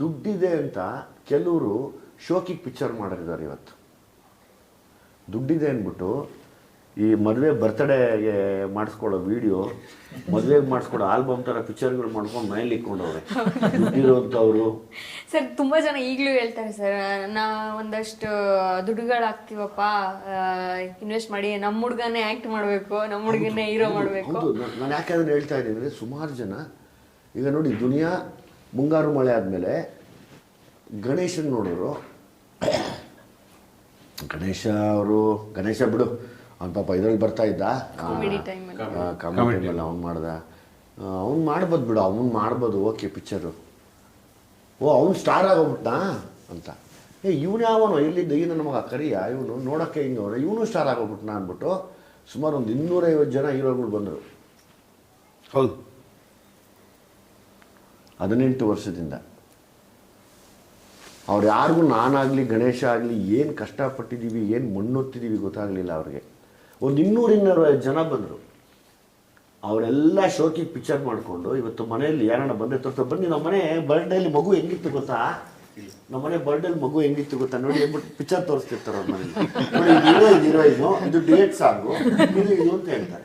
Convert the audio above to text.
ದುಡ್ಡಿದೆ ಅಂತ ಕೆಲವರು ಶೋಕಿಗೆ ಪಿಕ್ಚರ್ ಮಾಡಿದ್ದಾರೆ ಇವತ್ತು. ದುಡ್ಡಿದೆ ಅಂದ್ಬಿಟ್ಟು ಈ ಮದುವೆ ಬರ್ತ್ಡೇಗೆ ಮಾಡಿಸ್ಕೊಳ್ಳೋ ವಿಡಿಯೋ ಮದುವೆಗೆ ಮಾಡಿಸ್ಕೊಳ್ಳೋ ಆಲ್ಬಮ್ ಥರ ಪಿಕ್ಚರ್ಗಳು ಮಾಡ್ಕೊಂಡು ಮನೇಲಿ ಇಟ್ಕೊಂಡವ್ರೆ ದುಡ್ಡಿರೋಂಥವ್ರು. ಸರ್ ತುಂಬ ಜನ ಈಗಲೂ ಹೇಳ್ತಾರೆ ಸರ್ ನಾ ಒಂದಷ್ಟು ದುಡ್ಡುಗಳಾಗ್ತೀವಪ್ಪ ಇನ್ವೆಸ್ಟ್ ಮಾಡಿ ನಮ್ಮ ಹುಡುಗನೇ ಆ್ಯಕ್ಟ್ ಮಾಡಬೇಕು ನಮ್ಮ ಹುಡುಗನೇ ಹೀರೋ ಮಾಡಬೇಕು. ನಾನು ಯಾಕೆ ಅದನ್ನು ಹೇಳ್ತಾ ಇದ್ದೀನಿ ಅಂದರೆ ಸುಮಾರು ಜನ ಈಗ ನೋಡಿ ದುನಿಯಾ ಮುಂಗಾರು ಮಳೆ ಆದಮೇಲೆ ಗಣೇಶನ ನೋಡೋರು ಗಣೇಶ ಅವರು ಗಣೇಶ ಬಿಡು ಅವ್ನು ಪಾಪ ಇದರಲ್ಲಿ ಬರ್ತಾ ಇದ್ದ. ಕಾಮಿಡಿ ಟೈಮಲ್ಲಿ ಅವ್ನು ಮಾಡ್ದ. ಅವ್ನು ಮಾಡ್ಬೋದು ಬಿಡು ಅವ್ನು ಮಾಡ್ಬೋದು ಓಕೆ ಪಿಕ್ಚರು ಓ ಅವ್ನು ಸ್ಟಾರ್ ಆಗೋಗ್ಬಿಟ್ನಾ? ಅಂತ. ಏ ಇವನು ಯಾವನು ಇಲ್ಲಿದ್ದ ಈ ನಮಗೆ ಮಗ ಕರಿಯ ಇವನು ನೋಡೋಕ್ಕೆ ಹಿಂಗೆ ಅವ್ರೆ ಇವನು ಸ್ಟಾರ್ ಆಗೋಗ್ಬಿಟ್ನಾ ಅಂದ್ಬಿಟ್ಟು ಸುಮಾರು ಒಂದು ಇನ್ನೂರೈವತ್ತು ಜನ ಹೀರೋಗಳು ಬಂದರು. ಹೌದು. ಹದಿನೆಂಟು ವರ್ಷದಿಂದ. ಅವ್ರು ಯಾರಿಗೂ ನಾನಾಗಲಿ, ಗಣೇಶ ಆಗಲಿ ಏನು ಕಷ್ಟಪಟ್ಟಿದ್ದೀವಿ ಏನು ಮಣ್ಣೊತ್ತಿದ್ದೀವಿ ಗೊತ್ತಾಗಲಿಲ್ಲ ಅವ್ರಿಗೆ. ಒಂದು ಇನ್ನೂರು ಇನ್ನೂರೈವತ್ತು ಜನ ಬಂದರು. ಅವರೆಲ್ಲ ಶೋಕಿ ಪಿಕ್ಚರ್ ಮಾಡಿಕೊಂಡು ಇವತ್ತು ಮನೆಯಲ್ಲಿ ಯಾರನ್ನ ಬಂದೆ ತೋರ್ತಾ ಬನ್ನಿ ನಮ್ಮ ಮನೆ ಬರ್ಡೇಲಿ ಮಗು ಹೆಂಗಿತ್ತು ಗೊತ್ತಾ? ನಮ್ಮ ಮನೆ ಬರ್ಡೇಲಿ ಮಗು ಹೆಂಗಿತ್ತು ಗೊತ್ತಾ? ನೋಡಿ ಅಂದ್ಬಿಟ್ಟು ಪಿಕ್ಚರ್ ತೋರಿಸ್ತಿರ್ತಾರೆ ಅವ್ರ ಮನೇಲಿ ಇದು ಇದು ಇದು ಡೇಟ್ ಸಾಂಗು, ಇದು ಇದು ಅಂತ ಹೇಳ್ತಾರೆ.